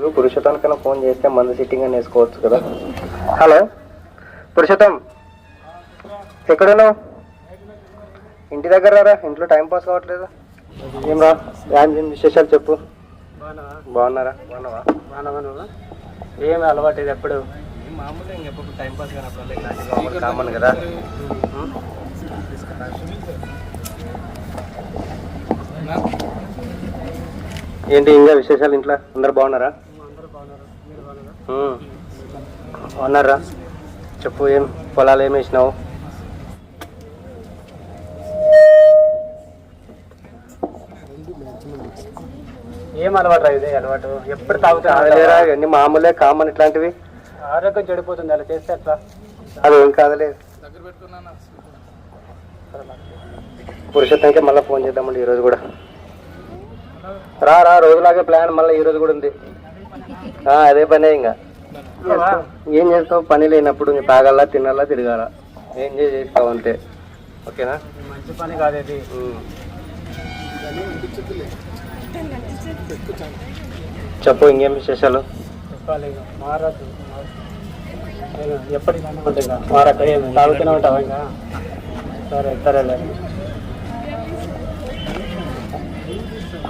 నువ్వు పురుషోత్తానికైనా ఫోన్ చేస్తే మందు సిట్టింగ్ అని వేసుకోవచ్చు కదా. హలో పురుషోత్తం? ఎక్కడున్నావు? ఇంటి దగ్గర రా ఇంట్లో టైం పాస్ కావట్లేదు? ఏం రా? ఏం ఏం విశేషాలు చెప్పు. బాగున్నారా? బాగున్నావా? ఏమి అలవాటు ఇది ఎప్పుడు? మామూలుగా ఇంకెప్పుడు టైం పాస్ కానప్పుడు కామన్ కదా. ఏంటి ఇంకా విశేషాలు ఇంట్లో? అందరు బాగున్నారా? బాగున్నారా? చెప్పు ఏం పొలాలు ఏం వేసినావు? ఏం అలవాటు రా ఇది అలవాటు? ఎప్పుడు తాగుతా ఇవన్నీ మామూలే కామన్ ఇట్లాంటివి. ఆరోగ్యం చెడిపోతుంది అలా చేస్తే ఎట్లా? అది ఏం కాదులే. పురుషోత్తంకి మళ్ళీ ఫోన్ చేద్దామండి ఈరోజు కూడా. రా రా రోజులాగే ప్లాన్ మళ్ళీ ఈ రోజు కూడా ఉంది. అదే పనే ఇంకా ఏం చేస్తావు? పని లేనప్పుడు ఇంకా తాగాలా తినాలా తిరగాల? ఏం చేస్తావు అంతే. ఓకేనా? మంచి పని కాదు ఇది. ఉమ్. చెప్పు ఇంకేం విశేషాలు? ఇంకా. మారక తాగుతూనే ఉంటావా ఇంకా? సరే సరేలే.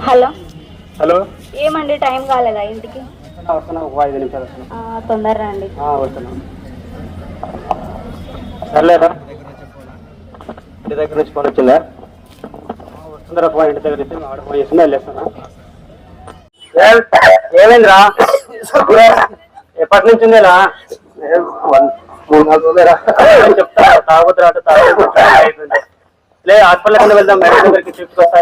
హలో. హలో? ఏమండి టైం కాలేదా ఇంటికి? వస్తున్నా వస్తున్నా ఒక ఐదు నిమిషాలు వస్తున్నా. ఆ, తొందరగా రండి. ఆ, వస్తున్నా. సర్లేరా ఇంటి దగ్గర నుంచి ఫోన్ వచ్చిందా? వస్తుందిరా ఫోన్ ఇంటి దగ్గర ఆడ ఫోన్ వెళ్ళేస్తున్నా. ఏమైందిరా? ఎప్పటి నుంచి ఉందేరా? చెప్తా తాగుతురా అంటే తాగుతురా అయిపోయింది లే హాస్పిటల్ కింద వెళ్దాం? మేడం దగ్గరికి చూసుకొస్తా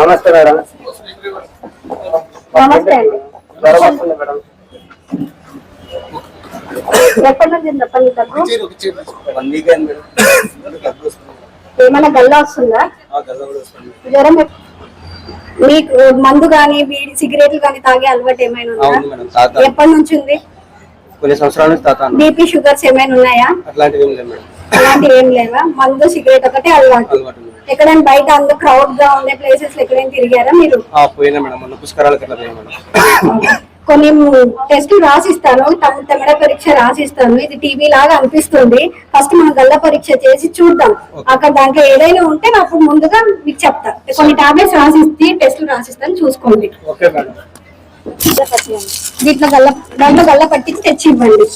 నమస్తే మేడం. నమస్తే అండి. మేడం. ఎప్పటి నుంచి చెప్పండి ఏమైనా గల్లా వస్తుందా? జ్వరం మీకు మందు కానీ బీడి సిగరెట్లు కానీ తాగే అలవాటు ఏమైనా ఉందా? ఎప్పటి నుంచి ఉంది? కొన్ని సంవత్సరాల నుంచి తాతాను బీపీ షుగర్స్ ఏమైనా ఉన్నాయా? అట్లాంటివి ఏం అలాంటివి ఏం లేవా? మందు సిగరెట్ ఒకటే అలవాటు. ఎక్కడైనా బయట అందరూ క్రౌడ్గా ఉండే ప్లేసెస్ ఎక్కడైనా తిరిగారా మీరు? ఆ, పోయినా మేడం. మొన్న పుష్కరాలకి అట్లా పోయినా మేడం. కొన్ని టెస్ట్ రాసిస్తాను. తమ తెమడ పరీక్ష రాసిస్తాను. ఇది టీవీ లాగా అనిపిస్తుంది. ఫస్ట్ మనం గల్ల పరీక్ష చేసి చూద్దాం. అక్కడ దాంట్లో ఏదైనా ఉంటే అప్పుడు ముందుగా మీకు చెప్తా. కొన్ని టాబ్లెట్స్ రాసిస్తే టెస్ట్లు రాసిస్తాను. చూసుకోండి. దీంట్లో గల్ల దాంట్లో గల్ల పట్టించి తెచ్చి ఇవ్వండి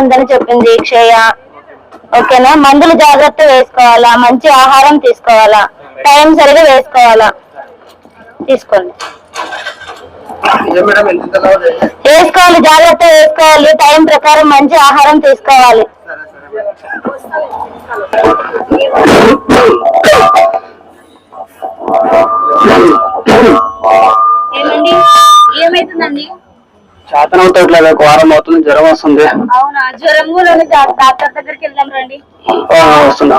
ఉందని చెప్పింది క్షయ. ఓకేనా? మందులు జాగ్రత్త వేసుకోవాలా? మంచి ఆహారం తీసుకోవాలా? టైం సరిగా వేసుకోవాలా? తీసుకోండి. వేసుకోవాలి జాగ్రత్త వేసుకోవాలి. టైం ప్రకారం మంచి ఆహారం తీసుకోవాలి. ఏమండి? ఏమైతుందండి? శాతం అవుతాట్లేదు ఒక వారం అవుతుంది జ్వరం వస్తుంది. అవునా? జ్వరం కూడా డాక్టర్ దగ్గరికి వెళ్దాం రండి. ఆ, వస్తున్నా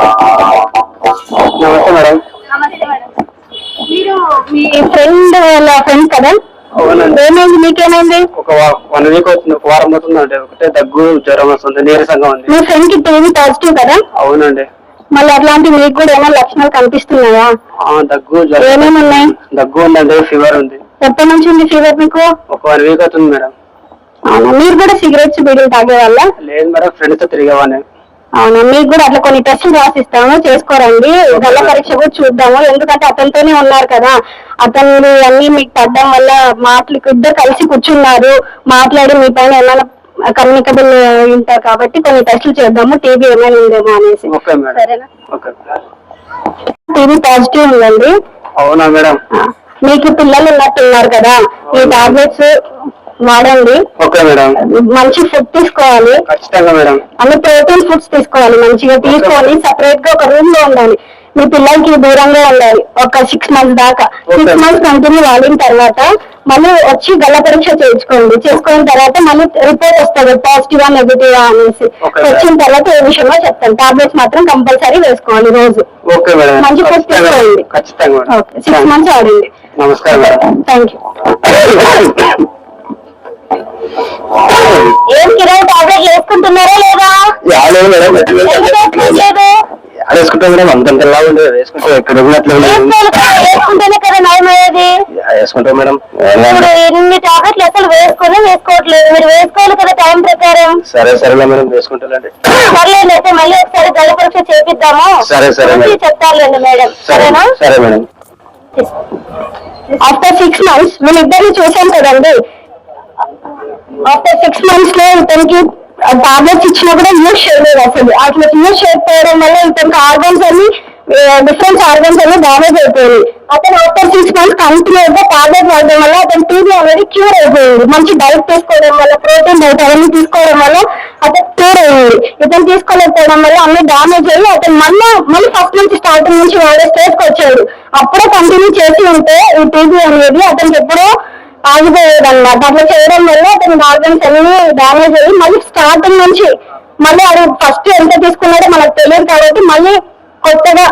నమస్తే మేడం. నమస్తే మేడం. మీరు మీ ఫ్రెండ్ వాళ్ళ ఫ్రెండ్ కదా? అవునండి. ఏమైంది? మీకేమైంది? ఒక వన్ వీక్ అవుతుంది ఒక వారం అవుతుంది అంటే ఒకటే దగ్గు జ్వరం వస్తుంది నీరసంగా ఉంది. మీ ఫ్రెండ్కి టీవీ పాజిటివ్ కదా? అవునండి. మళ్ళీ అట్లాంటి మీకు కూడా ఏమైనా లక్షణాలు కనిపిస్తున్నాయా? ఆ, దగ్గు జ్వరం. ఏమేమి ఉన్నాయి దగ్గు ఉందండి ఫీవర్ ఉంది. ఎప్పటి నుంచి ఉంది ఫీవర్ మీకు? ఒక వన్ వీక్ అవుతుంది మేడం. అవునా? మీరు కూడా సిగరెట్స్ బీడీలు తాగే వాళ్ళ? లేదు మేడం ఫ్రెండ్స్తో తిరిగేవాడిని. అవునా? మీకు కూడా అట్లా కొన్ని టెస్టులు రాసిస్తాము చేసుకోరండి. గల్ల పరీక్ష కూడా చూద్దాము. ఎందుకంటే అతనితోనే ఉన్నారు కదా. అతను అన్ని మీకు పడ్డం వల్ల మాటలు ఇద్దరు కలిసి కూర్చున్నారు. మాట్లాడి మీ పైన ఏమైనా కమ్యూనికబుల్ ఉంటారు కాబట్టి కొన్ని టెస్టులు చేద్దాము. టీబీ ఏమైనా ఉందేమో అనేసి. Okay madam. సరేనా? ఓకే. టీబీ పాజిటివ్ ఉందండి. అవునా మేడం? మీకు పిల్లలు ఉన్నట్టున్నారు కదా. ఈ టాబ్లెట్స్ వాడండి. Okay madam. మంచి ఫుడ్ తీసుకోవాలి. ఖచ్చితంగా మేడం. అన్ని ప్రోటీన్ ఫుడ్స్ తీసుకోవాలి మంచిగా తీసుకొని సపరేట్గా ఒక రూమ్లో ఉండాలి. మీ పిల్లలకి దూరంగా ఉండాలి. ఒక సిక్స్ మంత్స్ దాకా. సిక్స్ మంత్స్ కంటిన్యూ వాడిన తర్వాత మళ్ళీ వచ్చి గల్ల పరీక్ష చేయించుకోండి. చేసుకున్న తర్వాత మళ్ళీ రిపోర్ట్ వస్తుంది. పాజిటివ్ నెగిటివ్ అనేసి. వచ్చిన తర్వాత ఏ విషయంలో చెప్తాను. టాబ్లెట్స్ మాత్రం కంపల్సరీ వేసుకోవాలి రోజు. మంచి మేడం. తీసుకోండి. సిక్స్ మంత్స్ వాడండి. నమస్కారం థ్యాంక్ యూ ఏం కిరాయి టాబ్లెట్ వేసుకుంటున్నారా లేదా? యాలేదు మేడం? వేసుకుంటాం మేడం? అంతంత ఎలా ఉండదు వేసుకుంటే ఎక్కడ ఉన్నట్లు వేసుకోవాలి కదా, వేసుకుంటాం మేడం. ఇప్పుడు ఇన్ని టాబ్లెట్లు అసలు వేసుకొని వేసుకోవట్లేదు. మీరు వేసుకోవాలి కదా టైం ప్రకారం. సరే సరేలే మేడం వేసుకుంటానండి సర్లేండి అయితే మళ్ళీ ఒకసారి గల పరీక్ష చేపిద్దాము. సరే, సరే చెప్తారులేండి మేడం. సరే సరేనా? సరే మేడం. ఆఫ్టర్ సిక్స్ మంత్స్ వీళ్ళిద్దరిని చూసాం కదండి. ఆఫ్టర్ సిక్స్ మంత్స్లో ఇతనికి టాబ్లెట్స్ ఇచ్చినా కూడా యూజ్ చేయలేదు అసలు. అట్లా యూజ్ చేయకపోవడం వల్ల ఇతనికి ఆర్గన్స్ అన్ని డిఫరెన్స్ ఆర్గన్స్ అన్ని డ్యామేజ్ అయిపోయాయి. అతను ఆఫ్టర్ సిక్స్ మంత్స్ కంటిన్యూస్గా టాబ్లెట్ వాడడం వల్ల అతని టీబీ అనేది క్యూర్ అయిపోయింది. మంచి డైట్ తీసుకోవడం వల్ల ప్రోటీన్ డైట్ అవన్నీ తీసుకోవడం వల్ల అతను క్యూర్ అయింది ఇతను తీసుకోలేకపోవడం వల్ల అన్ని డ్యామేజ్ అయ్యి అతను మళ్ళీ మళ్ళీ ఫస్ట్ నుంచి స్టార్టింగ్ నుంచి వాడే స్టేజ్కి వచ్చాడు. అప్పుడే కంటిన్యూ చేసి ఉంటే ఈ టీబీ అనేది అతనికి ఎప్పుడో ఆగిపోయేది అనమాట అట్లా చేయడం వల్ల అతని ఆర్గన్స్ అన్ని డ్యామేజ్ అయ్యి మళ్ళీ స్టార్టింగ్ నుంచి మళ్ళీ అది ఫస్ట్ ఎంత తీసుకున్నాడో మనకు తెలియదు కాబట్టి మళ్ళీ కొత్తగా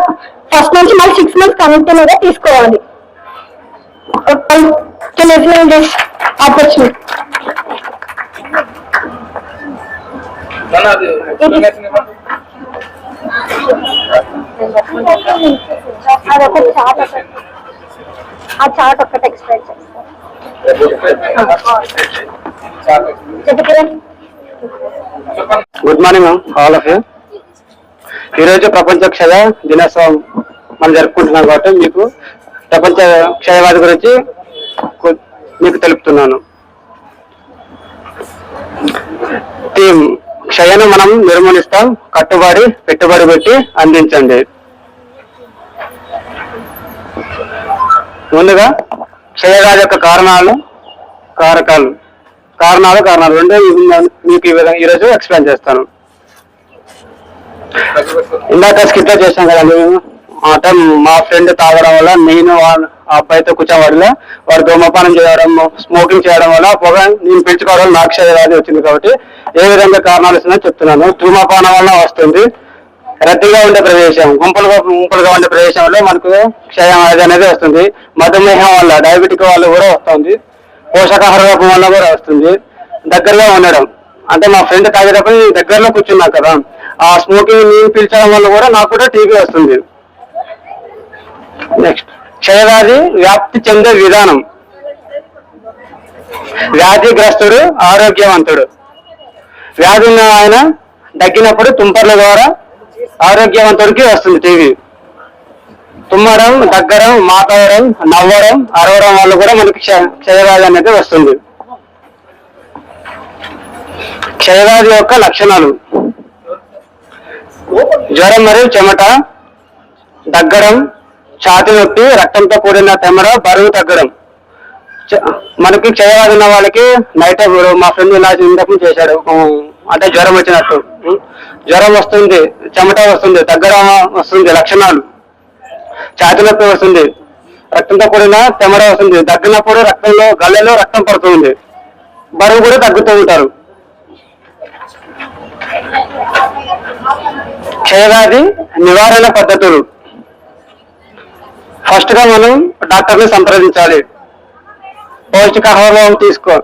ఫస్ట్ నుంచి మళ్ళీ సిక్స్ మంత్స్ కంటిన్యూగా తీసుకోవాలి. ఆపర్చునిటీ అదొక చాట్ ఆ చాట్ ఒక్కటి explain good morning ma'am all of you. ఈరోజు ప్రపంచ క్షయ దినోత్సవం మనం జరుపుకుంటున్నాం కాబట్టి మీకు ప్రపంచ క్షయవాది గురించి మీకు తెలుపుతున్నాను. టీమ్ క్షయను మనం నిర్మూలిస్తాం కట్టుబడి పెట్టుబడి పెట్టి అందించండి. ముందుగా క్షయవ్యాధి యొక్క కారణాలు కారకాలు కారణాలు కారణాలు. రెండు మీకు ఈ విధంగా ఈరోజు ఎక్స్ప్లెయిన్ చేస్తాను. ఇందాక స్కిప్ చేసాం కదండి మేము అంటే మా ఫ్రెండ్ తాగడం వల్ల నేను ఆ అబ్బాయితో కూర్చోవాడిలో వాడు ధూమపానం చేయడం స్మోకింగ్ చేయడం వల్ల పొగ నేను పెంచుకోవడం వల్ల నాకు వచ్చింది కాబట్టి ఏ విధంగా కారణాలు వస్తుందో చెప్తున్నాను. ధూమపానం వల్ల వస్తుంది. రద్దీగా ఉండే ప్రదేశం గుంపులుగా గుంపులుగా ఉండే ప్రదేశంలో మనకు క్షయం అనేది వస్తుంది. మధుమేహం వల్ల డయాబెటిక్ వల్ల కూడా వస్తుంది. పోషకాహార లోపం వల్ల కూడా వస్తుంది. దగ్గరగా ఉండడం. అంటే మా ఫ్రెండ్ తాగేటప్పుడు నేను దగ్గరలో కూర్చున్నా కదా ఆ స్మోకింగ్ నేను పీల్చడం వల్ల కూడా నాకు కూడా టీబీ వస్తుంది. నెక్స్ట్ క్షయవ్యాధి వ్యాప్తి చెందే విధానం. వ్యాధిగ్రస్తుడు ఆరోగ్యవంతుడు. వ్యాధి ఉన్న ఆయన దగ్గినప్పుడు తుంపర్ల ద్వారా ఆరోగ్యవంతుడికి వస్తుంది టీవీ. తుమ్మడం దగ్గరం మాట్లాడడం నవ్వడం అరవడం వల్ల కూడా మనకి క్షయవ్యాధి అనేది వస్తుంది. క్షయవ్యాధి యొక్క లక్షణాలు. జ్వరం మరియు చెమట దగ్గరం ఛాతి నొప్పి రక్తంతో కూడిన తెమర బరువు తగ్గడం. మనకి క్షయవ్యాధి ఉన్న వాళ్ళకి నైట్ మా ఫ్రెండ్ ఇలా ఇంతకు చేశాడు. అంటే జ్వరం వచ్చినట్టు. జ్వరం వస్తుంది చెమట వస్తుంది దగ్గర వస్తుంది లక్షణాలు. ఛాతి నొప్పి వస్తుంది రక్తంతో కూడిన తెమట వస్తుంది. దగ్గినప్పుడు రక్తంలో గల్లెలో రక్తం పడుతుంది. బరువు కూడా తగ్గుతూ ఉంటారు. క్షయవ్యాధి నివారణ పద్ధతులు. ఫస్ట్గా మనం డాక్టర్ని సంప్రదించాలి. పౌష్టికాహారం తీసుకో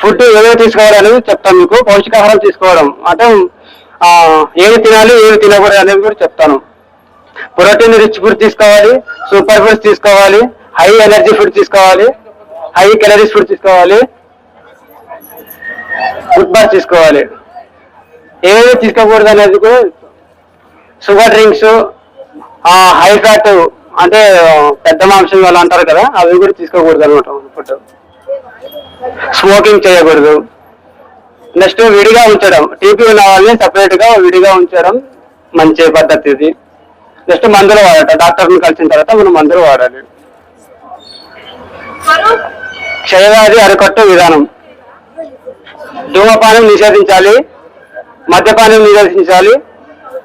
ఫుడ్ ఏదో తీసుకోవాలనేది చెప్తాను మీకు. పౌష్టికాహారం తీసుకోవడం. అంటే ఏమి తినాలి ఏమి తినకూడదు అనేది కూడా చెప్తాను. ప్రోటీన్ రిచ్ ఫుడ్ తీసుకోవాలి సూపర్ ఫుడ్స్ తీసుకోవాలి హై ఎనర్జీ ఫుడ్ తీసుకోవాలి హై కెలరీస్ ఫుడ్ తీసుకోవాలి ఫుడ్ బార్ తీసుకోవాలి. ఏమేమి తీసుకోకూడదు అనేది కూడా షుగర్ డ్రింక్స్ హై ఫ్యాట్ అంటే పెద్ద మాంసం వాళ్ళు అంటారు కదా అవి కూడా తీసుకోకూడదు అనమాట ఫుడ్. స్మోకింగ్ చేయకూడదు. నెక్స్ట్ విడిగా ఉంచడం. టీపీ ఉన్న వాళ్ళని సపరేట్గా విడిగా ఉంచడం మంచి పద్ధతి ఇది. నెక్స్ట్ మందులు వాడటం. డాక్టర్ని కలిసిన తర్వాత మనం మందులు వాడాలి. క్షయవ్యాధి అరికట్టు విధానం. ధూమపానం నిషేధించాలి. మద్యపానం నిషేధించాలి.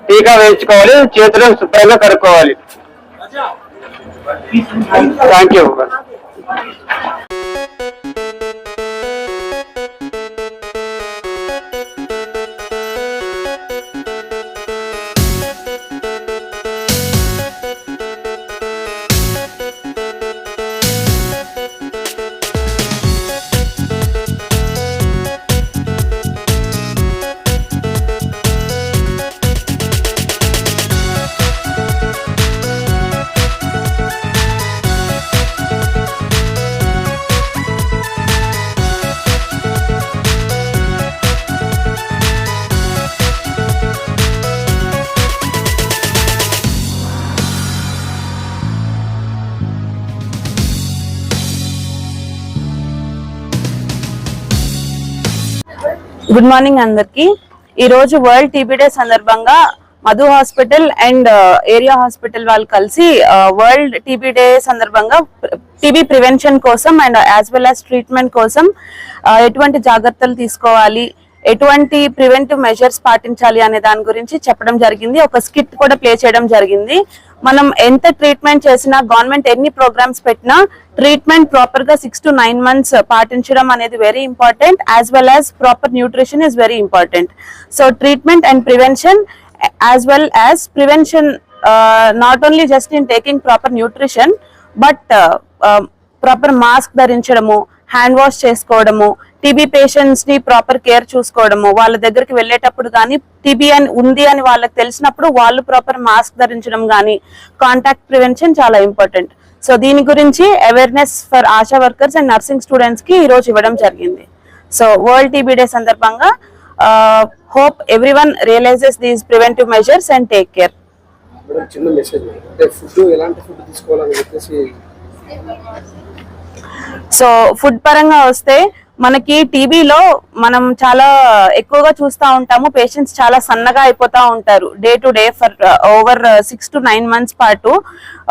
టీకా వేయించుకోవాలి. చేతులు శుభ్రంగా కడుక్కోవాలి. థ్యాంక్ యూ గుడ్ మార్నింగ్ అందరికి. ఈరోజు వరల్డ్ టీబీ డే సందర్భంగా Madhu hospital and area hospital వాళ్ళు కలిసి వరల్డ్ టీబీ డే సందర్భంగా టీబీ ప్రివెన్షన్ కోసం and as well as treatment కోసం ఎటువంటి జాగ్రత్తలు తీసుకోవాలి ఎటువంటి ప్రివెంటివ్ మెజర్స్ పాటించాలి అనే దాని గురించి చెప్పడం జరిగింది. ఒక స్కిట్ కూడా ప్లే చేయడం జరిగింది. మనం ఎంత ట్రీట్మెంట్ చేసినా గవర్నమెంట్ ఎన్ని ప్రోగ్రామ్స్ పెట్టినా ట్రీట్మెంట్ ప్రాపర్గా సిక్స్ టు నైన్ మంత్స్ పాటించడం అనేది very important as well as proper nutrition is very important so treatment and prevention as well as prevention not only just in taking proper nutrition but proper mask ధరించడము hand wash చేసుకోవడము TB పేషెంట్స్ని proper care చూసుకోవడము వాళ్ళ దగ్గరికి వెళ్ళేటప్పుడు కానీ TB అని ఉంది అని వాళ్ళకి తెలిసినప్పుడు వాళ్ళు ప్రాపర్ మాస్క్ ధరించడం కానీ కాంటాక్ట్ ప్రివెన్షన్ చాలా ఇంపార్టెంట్ సో దీని గురించి awareness for ASHA workers and nursing స్టూడెంట్స్కి ఈ రోజు ఇవ్వడం జరిగింది. సో వరల్డ్ టీబీ డే సందర్భంగా hope everyone realises these preventive measures and take care madam చిన్న మెసేజ్ అంటే ఫుడ్ ఎలాంటి ఫుడ్ తీసుకోవాలని చెప్పేసి సో ఫుడ్ పరంగా వస్తే మనకి టీబీలో మనం చాలా ఎక్కువగా చూస్తూ ఉంటాము. పేషెంట్స్ చాలా సన్నగా అయిపోతూ ఉంటారు. Day to day for over six to nine months పాటు.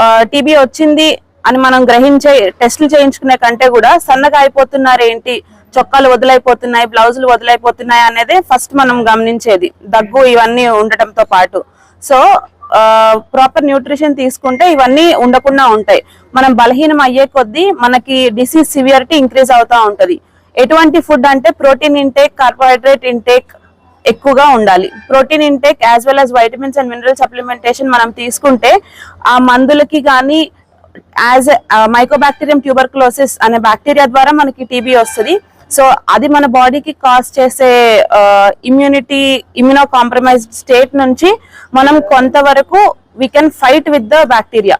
Uh, టీబీ వచ్చింది అని మనం గ్రహించే టెస్టులు చేయించుకునే కంటే కూడా సన్నగా అయిపోతున్నారు ఏంటి చొక్కాలు వదిలైపోతున్నాయి బ్లౌజులు వదిలైపోతున్నాయి అనేది ఫస్ట్ మనం గమనించేది. దగ్గు ఇవన్నీ ఉండటంతో పాటు. సో uh, ప్రాపర్ న్యూట్రిషన్ తీసుకుంటే ఇవన్నీ ఉండకుండా ఉంటాయి. మనం బలహీనం అయ్యే కొద్దీ మనకి డిసీజ్ సివియరిటీ ఇంక్రీజ్ అవుతూ ఉంటుంది. ఎటువంటి ఫుడ్ అంటే ప్రోటీన్ ఇంటేక్ కార్బోహైడ్రేట్ ఇంటేక్ ఎక్కువగా ఉండాలి. Protein intake as well as vitamins and mineral supplementation మనం తీసుకుంటే ఆ మందులకి కానీ యాజ్ మైకోబాక్టీరియం ట్యూబర్క్లోసిస్ అనే బ్యాక్టీరియా ద్వారా మనకి టీబీ వస్తుంది. సో అది మన బాడీకి కాజ్ చేసే ఇమ్యూనిటీ ఇమ్యూనో కాంప్రమైజ్డ్ స్టేట్ నుంచి మనం కొంతవరకు we can fight with the bacteria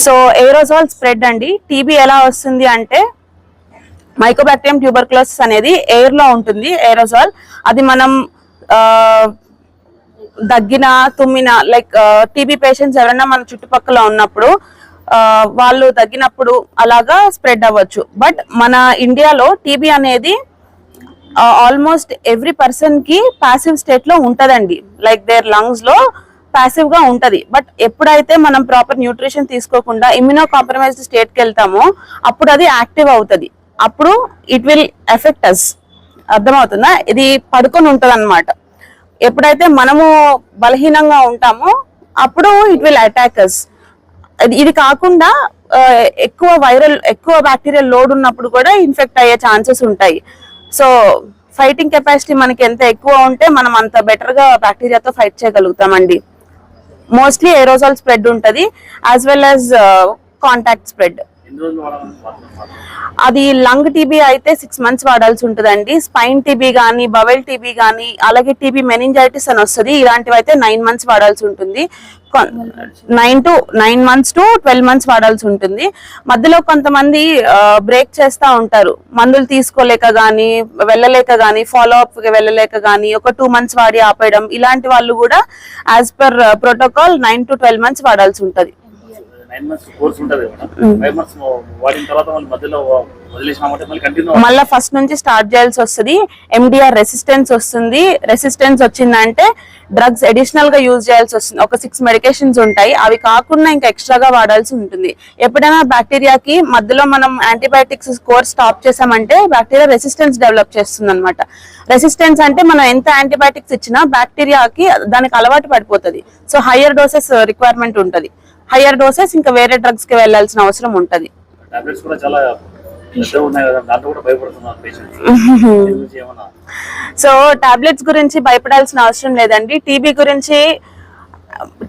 so aerosol spread అండి. టీబీ ఎలా వస్తుంది అంటే మైకోబాక్టీరియం ట్యూబర్క్లోసిస్ అనేది ఎయిర్లో ఉంటుంది ఏరోజాల్ అది మనం దగ్గిన తుమ్మిన లైక్ టీబీ పేషెంట్స్ ఎవరైనా మన చుట్టుపక్కల ఉన్నప్పుడు వాళ్ళు తగ్గినప్పుడు అలాగా స్ప్రెడ్ అవ్వచ్చు. బట్ మన ఇండియాలో టీబీ అనేది ఆల్మోస్ట్ ఎవ్రీ పర్సన్కి ప్యాసివ్ స్టేట్లో ఉంటుందండి. ఉంటదండి లైక్ దేర్ లంగ్స్లో ప్యాసివ్గా ఉంటది. బట్ ఎప్పుడైతే మనం ప్రాపర్ న్యూట్రిషన్ తీసుకోకుండా ఇమ్యూనో కాంప్రమైజ్డ్ స్టేట్కి వెళ్తామో అప్పుడు అది యాక్టివ్ అవుతుంది. అప్పుడు ఇట్ విల్ ఎఫెక్ట్ అస్ అర్థమవుతుందా? ఇది పడుకొని ఉంటది అనమాట ఎప్పుడైతే మనము బలహీనంగా ఉంటామో అప్పుడు ఇట్ విల్ అటాక్ అస్ ఇది కాకుండా ఎక్కువ వైరల్ ఎక్కువ బ్యాక్టీరియల్ లోడ్ ఉన్నప్పుడు కూడా ఇన్ఫెక్ట్ అయ్యే ఛాన్సెస్ ఉంటాయి. సో ఫైటింగ్ కెపాసిటీ మనకి ఎంత ఎక్కువ ఉంటే మనం అంత బెటర్గా బ్యాక్టీరియాతో ఫైట్ చేయగలుగుతామండి. మోస్ట్లీ ఏరోజాల్ స్ప్రెడ్ ఉంటుంది as well as contact spread అది లంగ్ టీబీ అయితే సిక్స్ మంత్స్ వాడాల్సి ఉంటుందండి. స్పైన్ టీబీ కానీ బవెల్ టీబీ కానీ అలాగే టీబీ మెనింజైటిస్ అని వస్తుంది. ఇలాంటివి అయితే నైన్ మంత్స్ వాడాల్సి ఉంటుంది. Nine to nine months to twelve months వాడాల్సి ఉంటుంది. మధ్యలో కొంతమంది బ్రేక్ చేస్తూ ఉంటారు. మందులు తీసుకోలేక కానీ వెళ్ళలేక కానీ ఫాలో అప్ వెళ్ళలేక కానీ ఒక టూ మంత్స్ వాడి ఆపేయడం ఇలాంటి వాళ్ళు కూడా as per protocol nine to twelve months వాడాల్సి ఉంటుంది. నైన్ మంత్స్ కోర్స్ ఉంటుంది మేడం ఫైవ్ మంత్స్ వాడిన తర్వాత మళ్ళీ మధ్యలో మళ్ళా ఫస్ట్ నుంచి స్టార్ట్ చేయాల్సి వస్తుంది. ఎండిఆర్ రెసిస్టెన్స్ వస్తుంది. రెసిస్టెన్స్ వచ్చిందంటే డ్రగ్స్ అడిషనల్గా యూజ్ చేయాల్సి వస్తుంది. ఒక సిక్స్ మెడికేషన్స్ ఉంటాయి. అవి కాకుండా ఇంకా ఎక్స్ట్రాగా వాడాల్సి ఉంటుంది. ఎప్పుడైనా బ్యాక్టీరియాకి మధ్యలో మనం యాంటీబయాటిక్స్ కోర్స్ స్టాప్ చేసామంటే బ్యాక్టీరియా రెసిస్టెన్స్ డెవలప్ చేస్తుంది అనమాట రెసిస్టెన్స్ అంటే మనం ఎంత యాంటీబయాటిక్స్ ఇచ్చినా బ్యాక్టీరియాకి దానికి అలవాటు పడిపోతుంది. సో హయ్యర్ డోసెస్ రిక్వైర్మెంట్ ఉంటుంది. హయ్యర్ డోసెస్ ఇంకా వేరే డ్రగ్స్కి వెళ్ళాల్సిన అవసరం ఉంటది. సో టాబ్లెట్స్ గురించి భయపడాల్సిన అవసరం లేదండి. టీబీ గురించి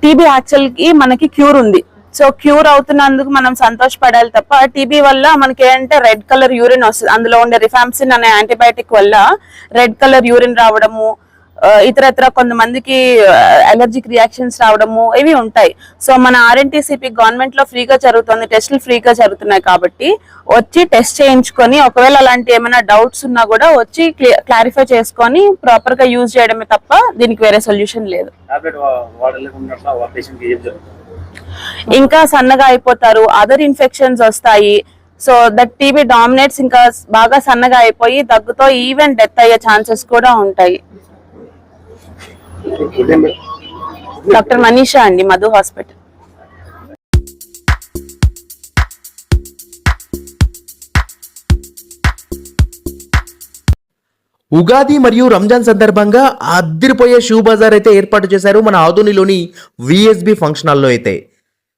టీబీ యాక్చువల్కి మనకి క్యూర్ ఉంది. సో క్యూర్ అవుతున్నందుకు మనం సంతోషపడాలి తప్ప టీబీ వల్ల మనకి ఏంటంటే రెడ్ కలర్ యూరిన్ వస్తుంది. అందులో ఉండే రిఫాంసిన్ అనే యాంటీబయాటిక్ వల్ల రెడ్ కలర్ యూరిన్ రావడము ఇతరత్ర కొంతమందికి అలర్జిక్ రియాక్షన్స్ రావడము ఇవి ఉంటాయి. సో మన ఆర్ఎన్టీసీపీ గవర్నమెంట్లో ఫ్రీగా జరుగుతుంది టెస్టులు ఫ్రీగా జరుగుతున్నాయి కాబట్టి వచ్చి టెస్ట్ చేయించుకొని ఒకవేళ అలాంటి ఏమైనా డౌట్స్ ఉన్నా కూడా వచ్చి క్లారిఫై చేసుకొని ప్రాపర్గా యూజ్ చేయడమే తప్ప దీనికి వేరే సొల్యూషన్ లేదు. ఇంకా సన్నగా అయిపోతారు అదర్ ఇన్ఫెక్షన్స్ వస్తాయి. సో దట్ టీబీ డామినేట్స్ ఇంకా బాగా సన్నగా అయిపోయి దగ్గుతో ఈవెన్ డెత్ అయ్యే ఛాన్సెస్ కూడా ఉంటాయి. డాక్టర్ మనీషా అండి మధు హాస్పిటల్. ఉగాది మరియు రంజాన్ సందర్భంగా అద్దరిపోయే షూ బజార్ అయితే ఏర్పాటు చేశారు మన ఆదోనిలోని విఎస్బి ఫంక్షన్ హాల్లో అయితే.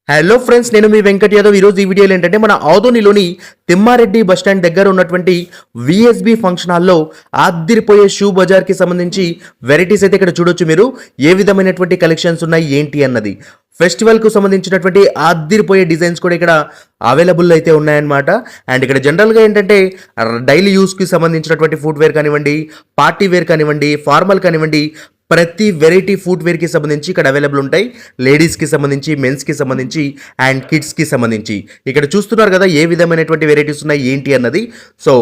హలో ఫ్రెండ్స్ నేను మీ వెంకట్ యాదవ్. ఈరోజు ఈ వీడియోలో ఏంటంటే మన ఆదోనిలోని తిమ్మారెడ్డి బస్టాండ్ దగ్గర ఉన్నటువంటి విఎస్బి ఫంక్షన్ హాల్లో ఆద్దిరిపోయే షూ బజార్కి సంబంధించి వెరైటీస్ అయితే ఇక్కడ చూడొచ్చు మీరు. ఏ విధమైనటువంటి కలెక్షన్స్ ఉన్నాయి ఏంటి అన్నది. ఫెస్టివల్కు సంబంధించినటువంటి ఆద్దిరిపోయే డిజైన్స్ కూడా ఇక్కడ అవైలబుల్ అయితే ఉన్నాయన్నమాట. అండ్ ఇక్కడ జనరల్గా ఏంటంటే డైలీ యూస్కి సంబంధించినటువంటి ఫుడ్ వేర్ కానివ్వండి పార్టీ వేర్ కానివ్వండి ఫార్మల్ కానివ్వండి ప్రతి వెరైటీ ఫుడ్ వేర్కి సంబంధించి ఇక్కడ అవైలబుల్ ఉంటాయి. లేడీస్కి సంబంధించి మెన్స్కి సంబంధించి అండ్ కిడ్స్కి సంబంధించి. ఇక్కడ చూస్తున్నారు కదా ఏ విధమైనటువంటి వెరైటీస్ ఉన్నాయి ఏంటి అన్నది. సో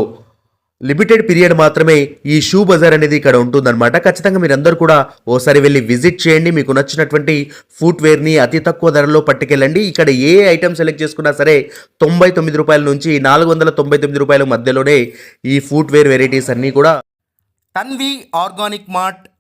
లిమిటెడ్ పీరియడ్ మాత్రమే ఈ షూ బజార్ అనేది ఇక్కడ ఉంటుందన్నమాట. ఖచ్చితంగా మీరందరూ కూడా ఓసారి వెళ్ళి విజిట్ చేయండి. మీకు నచ్చినటువంటి ఫుట్వేర్ని అతి తక్కువ ధరలో పట్టుకెళ్ళండి. ఇక్కడ ఏ ఐటమ్ సెలెక్ట్ చేసుకున్నా సరే తొంభై తొమ్మిది రూపాయల నుంచి నాలుగు వందల తొంభై తొమ్మిది రూపాయల మధ్యలోనే ఈ ఫుట్వేర్ వెరైటీస్ అన్నీ కూడా. Tanvi organic mart